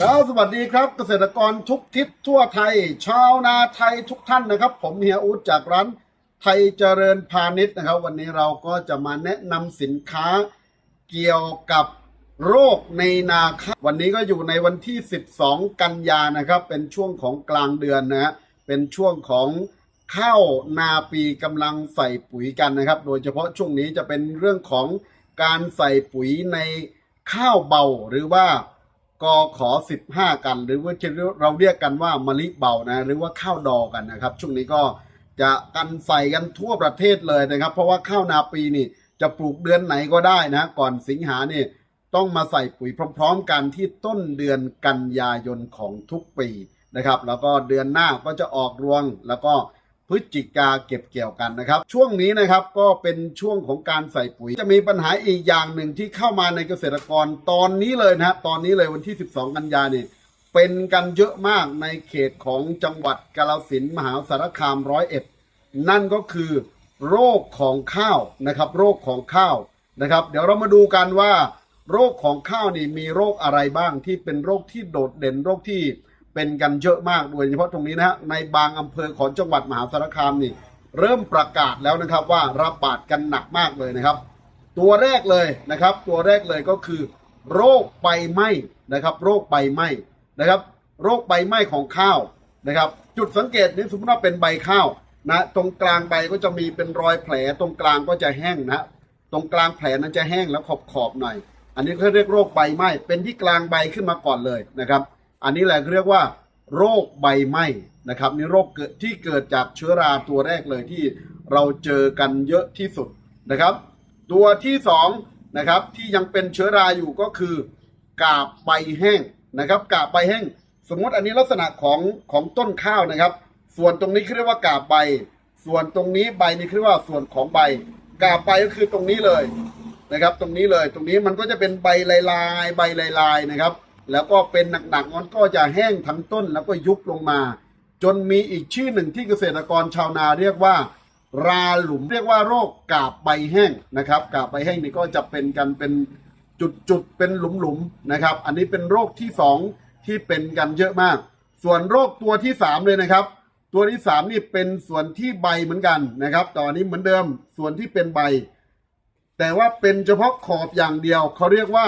สวัสดีครับเกษตรกรทุกทิศทั่วไทย ชาวนาไทยทุกท่านนะครับ ผมเฮียอูดจากร้านไทยเจริญพาณิชย์นะครับ วันนี้เราก็จะมาแนะนำสินค้าเกี่ยวกับโรคในนาข้าววันนี้ก็อยู่ในวันที่ 12 กันยานะครับ เป็นช่วงของกลางเดือนนะฮะเป็นช่วงของข้าวนาปีกำลังใส่ปุ๋ยกันนะครับ โดยเฉพาะช่วงนี้จะเป็นเรื่องของการใส่ปุ๋ยในข้าวเบาหรือว่า กขอ 15 กัน หรือว่าเราเรียกกันว่ามะลิเบานะหรือว่าข้าวดอกันนะครับ ช่วงนี้ก็จะกันใส่กันทั่วประเทศเลยนะครับ เพราะว่าข้าวนาปีนี่จะปลูกเดือนไหนก็ได้นะ ก่อนสิงหาเนี่ยต้องมาใส่ปุ๋ยพร้อม ๆ กันที่ต้นเดือนกันยายนของทุกปีนะครับ แล้วก็เดือนหน้าก็จะออกรวงแล้วก็ พฤศจิกาเก็บเกี่ยวกันนะครับ ช่วงนี้นะครับก็เป็นช่วงของการใส่ปุ๋ย จะมีปัญหาอีกอย่างหนึ่งที่เข้ามาในเกษตรกรตอนนี้เลยนะฮะตอนนี้เลยวันที่ 12 กันยาเนี่ยเป็นกันเยอะมากในเขตของจังหวัดกาฬสินมหาสารคามร้อยเอ็ดนั่นก็คือโรคของข้าวนะครับ โรคของข้าวนะครับ เดี๋ยวเรามาดูกันว่า โรคของข้าวนี่มีโรคอะไรบ้างที่เป็นโรคที่โดดเด่นโรคที่ เป็นกันเยอะมากโดยเฉพาะตรงนี้นะฮะในบางอำเภอของจังหวัดมหาสารคามนี่ เริ่มประกาศแล้วนะครับว่าระบาดกันหนักมากเลยนะครับ ตัวแรกเลยนะครับ ตัวแรกเลยก็คือ โรคใบไหม้นะครับ โรคใบไหม้นะครับ โรคใบไหม้ของข้าวนะครับ จุดสังเกตนี้สมมติว่าเป็นใบข้าวนะตรงกลางใบก็จะมีเป็นรอยแผล ตรงกลางก็จะแห้งนะตรงกลางแผลนั้นจะแห้งแล้วขอบขอบๆหน่อย อันนี้เขาเรียกโรคใบไหม้เป็นที่กลางใบขึ้นมาก่อนเลยนะครับ อันนี้แหละเรียกว่า โรคใบไหม้นะครับนี่โรคเกิดที่เกิดจากเชื้อราตัวแรกเลยที่เราเจอกันเยอะที่สุดนะครับ ตัวที่สองนะครับที่ยังเป็นเชื้อราอยู่ก็คือกาบใบแห้งนะครับกาบใบแห้ง สมมติอันนี้ลักษณะของของต้นข้าวนะครับ ส่วนตรงนี้เรียกว่ากาบใบ ส่วนตรงนี้ใบนี่คือว่าส่วนของใบ กาบใบก็คือตรงนี้เลยนะครับ ตรงนี้เลยตรงนี้มันก็จะเป็นใบลายๆใบลายๆนะครับ แล้วก็เป็นหนักๆมันก็จะแห้งทั้งต้นแล้วก็ยุบลงมา จนมีอีกชื่อหนึ่งที่เกษตรกรชาวนาเรียกว่า ราหลุมเรียกว่าโรคกาบใบแห้งนะครับกาบใบแห้งนี่ก็จะเป็นกันเป็นจุดๆเป็นหลุมๆนะครับ อันนี้เป็นโรคที่สองที่เป็นกันเยอะมาก ส่วนโรคตัวที่สามเลยนะครับ ตัวที่สามนี่เป็นส่วนที่ใบเหมือนกันนะครับตอนนี้เหมือนเดิมส่วนที่เป็นใบ แต่ว่าเป็นเฉพาะขอบอย่างเดียวเขาเรียกว่า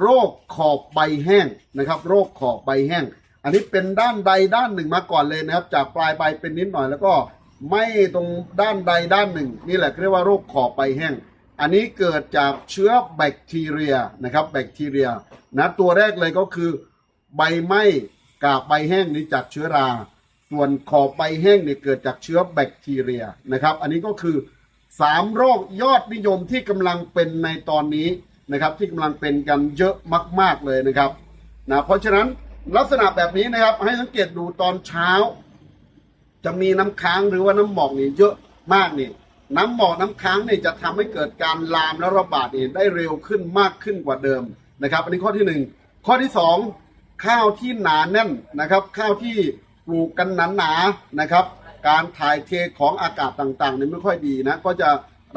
โรคขอบใบแห้งนะครับ โรคขอบใบแห้ง อันนี้เป็นด้านใดด้านหนึ่งมาก่อนเลยนะครับ จากปลายใบเป็นนิดหน่อย แล้วก็ไม่ตรงด้านใดด้านหนึ่ง นี่แหละเรียกว่าโรคขอบใบแห้ง อันนี้เกิดจากเชื้อแบคทีเรียนะครับ แบคทีเรียนะตัวแรกเลยก็คือ ใบไหม้กาบใบแห้งนี่จากเชื้อรา ส่วนขอบใบแห้งเนี่ยเกิดจากเชื้อแบคทีเรียนะครับ อันนี้ก็คือสามโรคยอดนิยมที่กำลังเป็นในตอนนี้ นะครับที่กำลังเป็นกันเยอะมาก ๆเลยนะครับนะเพราะฉะนั้นลักษณะแบบนี้นะครับ ให้สังเกตดูตอนเช้า จะมีน้ำค้างหรือว่าน้ำหมอกนี่เยอะมากนี่น้ำหมอกน้ำค้างนี่จะทำให้เกิดการลามและระบาดนี่ได้เร็วขึ้นมากขึ้นกว่าเดิมนะครับ อันนี้ข้อที่หนึ่งข้อที่สองข้าวที่หนาแน่นนะครับ ข้าวที่ปลูกกันหนาๆนะครับ การถ่ายเทของอากาศต่างๆเนี่ยไม่ค่อยดีนะก็จะ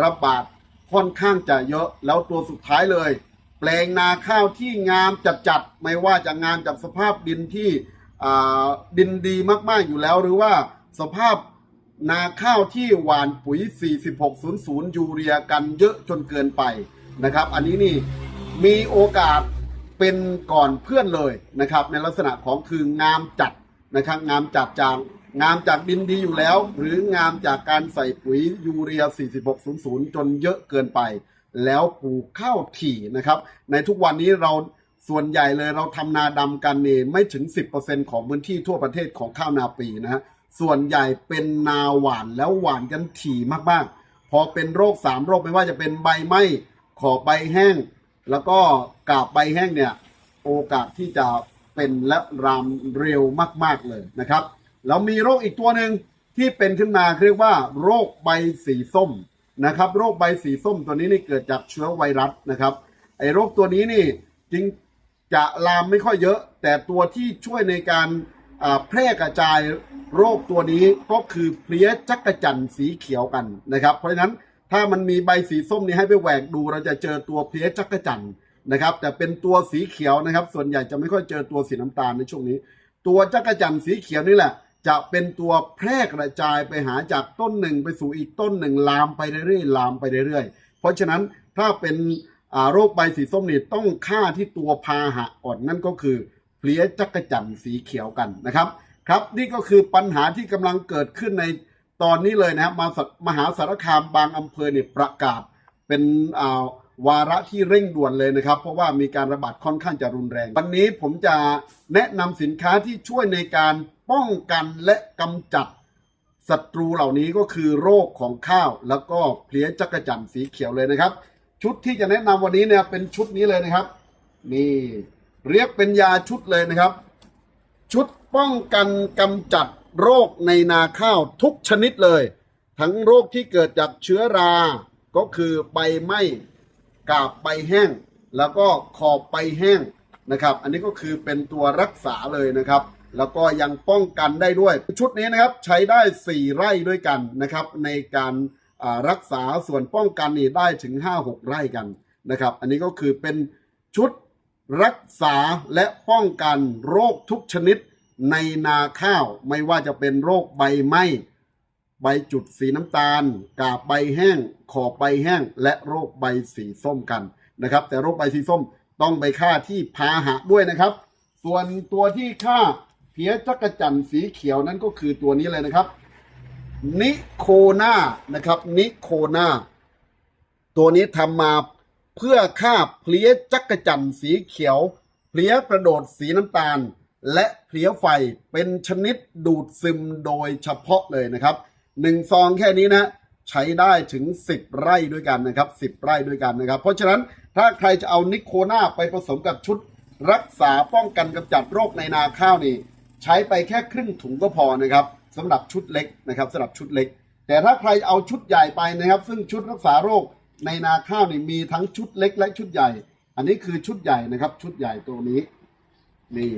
ระบาด ค่อนข้างจะเยอะแล้วตัวสุดท้ายเลย แปลงนาข้าวที่งามจัดๆไม่ว่าจะงามจากสภาพดินที่ดินดีมากๆอยู่แล้ว หรือว่าสภาพนาข้าวที่หวานปุ๋ย 4600 ยูเรียกันเยอะจนเกินไปนะครับ อันนี้นี่มีโอกาสเป็นก่อนเพื่อนเลยนะครับ ในลักษณะของคืองามจัดนะครับงามจัดจาง งามจากดินดีอยู่แล้ว หรืองามจากการใส่ปุ๋ยยูเรีย 4600 จนเยอะเกินไป แล้วปลูกข้าวถี่นะครับ ในทุกวันนี้เราส่วนใหญ่เลยเราทำนาดำกันเนี่ยไม่ถึง 10%ของพื้นที่ทั่วประเทศของข้าวนาปีนะฮะส่วนใหญ่เป็นนาหวานแล้วหวานกันถี่มากๆ พอเป็นโรคสามโรคไม่ว่าจะเป็นใบไหม้ขอบใบแห้ง แล้วก็กาบใบแห้งเนี่ย โอกาสที่จะเป็นและรามเร็วมาก ๆเลยนะครับ แล้วมีโรคอีกตัวหนึ่งที่เป็นขึ้นมาเรียกว่า โรคใบสีส้มนะครับโรคใบสีส้มตัวนี้นี่เกิดจากเชื้อไวรัสนะครับไอ้โรคตัวนี้นี่จริงจะลามไม่ค่อยเยอะ แต่ตัวที่ช่วยในการแพร่กระจายโรคตัวนี้ก็คือเพลี้ยจักระจั่นสีเขียวกันนะครับ เพราะฉะนั้นถ้ามันมีใบสีส้มนี่ให้ไปแหวกดู เราจะเจอตัวเพลี้ยจักระจั่นนะครับ แต่เป็นตัวสีเขียวนะครับ ส่วนใหญ่จะไม่ค่อยเจอตัวสีน้ำตาลในช่วงนี้ ตัวจักรจันสีเขียวนี่แหละ จะเป็นตัวแพร่กระจายไปหาจากต้นหนึ่งไปสู่อีกต้นหนึ่งลามไปเรื่อยๆลามไปเรื่อยๆ เพราะฉะนั้นถ้าเป็นโรคใบสีส้มนี่ต้องฆ่าที่ตัวพาหะอ่อนนั่นก็คือเพลี้ยจักรจันสีเขียวกันนะครับครับนี่ก็คือปัญหาที่กำลังเกิดขึ้นในตอนนี้เลยนะครับมามหาสารคามบางอำเภอเนี่ยประกาศเป็นอ่า วาระที่เร่งด่วนเลยนะครับ เพราะว่ามีการระบาดค่อนข้างจะรุนแรง วันนี้ผมจะแนะนำสินค้าที่ช่วยในการป้องกันและกำจัดศัตรูเหล่านี้ก็คือโรคของข้าว แล้วก็เพลี้ยจักระจันสีเขียวเลยนะครับ ชุดที่จะแนะนำวันนี้เนี่ยเป็นชุดนี้เลยนะครับ นี่เรียกเป็นยาชุดเลยนะครับ ชุดป้องกันกำจัดโรคในนาข้าวทุกชนิดเลย ทั้งโรคที่เกิดจากเชื้อรา ก็คือใบไหม้ กาบใบแห้ง แล้วก็ขอบใบแห้งนะครับ อันนี้ก็คือเป็นตัวรักษาเลยนะครับ แล้วก็ยังป้องกันได้ด้วย ชุดนี้นะครับใช้ได้ 4 ไร่ด้วยกันนะครับ ในการรักษาส่วนป้องกันนี่ได้ถึง 5-6 ไร่กันนะครับ อันนี้ก็คือเป็นชุดรักษาและป้องกันโรคทุกชนิดในนาข้าว ไม่ว่าจะเป็นโรคใบไหม้ ใบจุดสีน้ำตาล กาบใบแห้ง ขอบใบแห้ง และโรคใบสีส้มกันนะครับ แต่โรคใบสีส้มต้องไปฆ่าที่พาหะด้วยนะครับ ส่วนตัวที่ฆ่าเพี้ยจักรจันสีเขียวนั้นก็คือตัวนี้เลยนะครับ นิโคนานะครับ นิโคนาตัวนี้ทำมาเพื่อฆ่าเพลี้ยจักรจันสีเขียว เพลี้ยกระโดดสีน้ำตาล และเพลี้ยไฟเป็นชนิดดูดซึมโดยเฉพาะเลยนะครับ หนึ่งซองแค่นี้นะใช้ได้ถึง 10 ไร่ด้วยกันนะครับ10 ไร่ด้วยกันนะครับ เพราะฉะนั้นถ้าใครจะเอานิโคนาไปผสมกับชุด รักษาป้องกันกำจัดโรคในนาข้าวนี่ ใช้ไปแค่ครึ่งถุงก็พอนะครับสำหรับชุดเล็กนะครับสำหรับชุดเล็ก แต่ถ้าใครเอาชุดใหญ่ไปนะครับ ซึ่งชุดรักษาโรคในนาข้าวนี่มีทั้งชุดเล็กและชุดใหญ่ อันนี้คือชุดใหญ่นะครับ ชุดใหญ่ตัวนี้นี่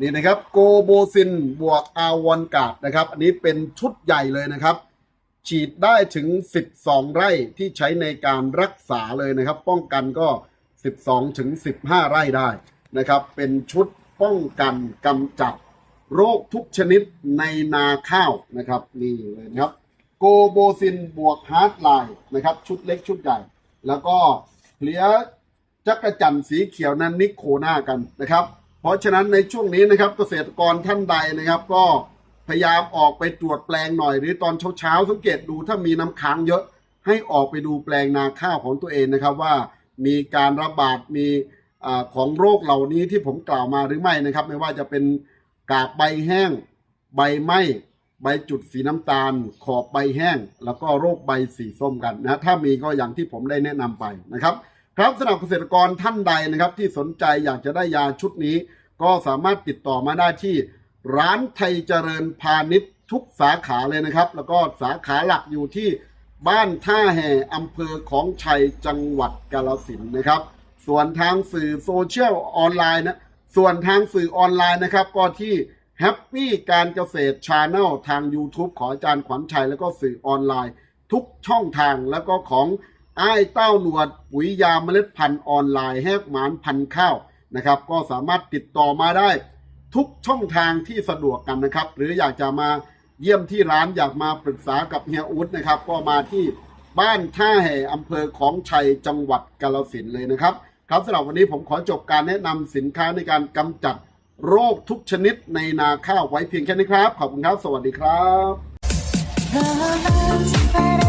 นี่นะครับโกโบซินบวกอาวอนกาดนะครับ อันนี้เป็นชุดใหญ่เลยนะครับ ฉีดได้ถึง 12 ไร่ที่ใช้ในการรักษาเลยนะครับ ป้องกันก็ 12 ถึง 15 ไร่ได้นะครับ เป็นชุดป้องกันกำจัดโรคทุกชนิดในนาข้าวนะครับ นี่เลยนะครับโกโบซินบวกฮาร์ดไลน์นะครับ ชุดเล็กชุดใหญ่ แล้วก็เพลียจักรจันสีเขียวนั้นนิโคนากันนะครับ ราะฉะนั้นในช่วงนี้นะครับเกษตรกรท่านใดนะครับ ก็พยายามออกไปตรวจแปลงหน่อย หรือตอนเช้าๆสังเกตดูถ้ามีน้ำค้างเยอะ ให้ออกไปดูแปลงนาข้าวของตัวเองนะครับว่ามีการระบาดมีอของโรคเหล่านี้ที่ผมกล่าวมาหรือไม่นะครับ ไม่ว่าจะเป็นกาบใบแห้ง ใบไหม้ใบจุดสีน้ำตาล ขอบใบแห้ง แล้วก็โรคใบสีส้มกันนะถ้ามีก็อย่างที่ผมได้แนะนำไปนะครับ ครับสำหรับเกษตรกรท่านใดนะครับที่สนใจอยากจะได้ยาชุดนี้ ก็สามารถติดต่อมาได้ที่ร้านไทยเจริญพาณิชย์ทุกสาขาเลยนะครับ แล้วก็สาขาหลักอยู่ที่บ้านท่าแห่อำเภอของชัยจังหวัดกาฬสินนะครับ ส่วนทางสื่อโซเชียลออนไลน์นะส่วนทางสื่อออนไลน์นะครับ ก็ที่แฮปปี้การเกษตรชาแนลทาง YouTube ของอาจารย์ขวัญชัย แล้วก็สื่อออนไลน์ ทุกช่องทางแล้วก็ของไอ้เต้าหนวดปุ๋ยยาเมล็ดพันธุ์ออนไลน์แฮกหมานพันข้าว นะครับ ก็สามารถติดต่อมาได้ทุกช่องทางที่สะดวกกันนะครับ หรืออยากจะมาเยี่ยมที่ร้านอยากมาปรึกษากับเฮียอูดนะครับ ก็มาที่บ้านท่าแห่อำเภอของชัยจังหวัดกาฬสินเลยนะครับ ครับสำหรับวันนี้ผมขอจบการแนะนำสินค้าในการกำจัดโรคทุกชนิดในนาข้าวไว้เพียงแค่นี้ครับ ขอบคุณครับ สวัสดีครับ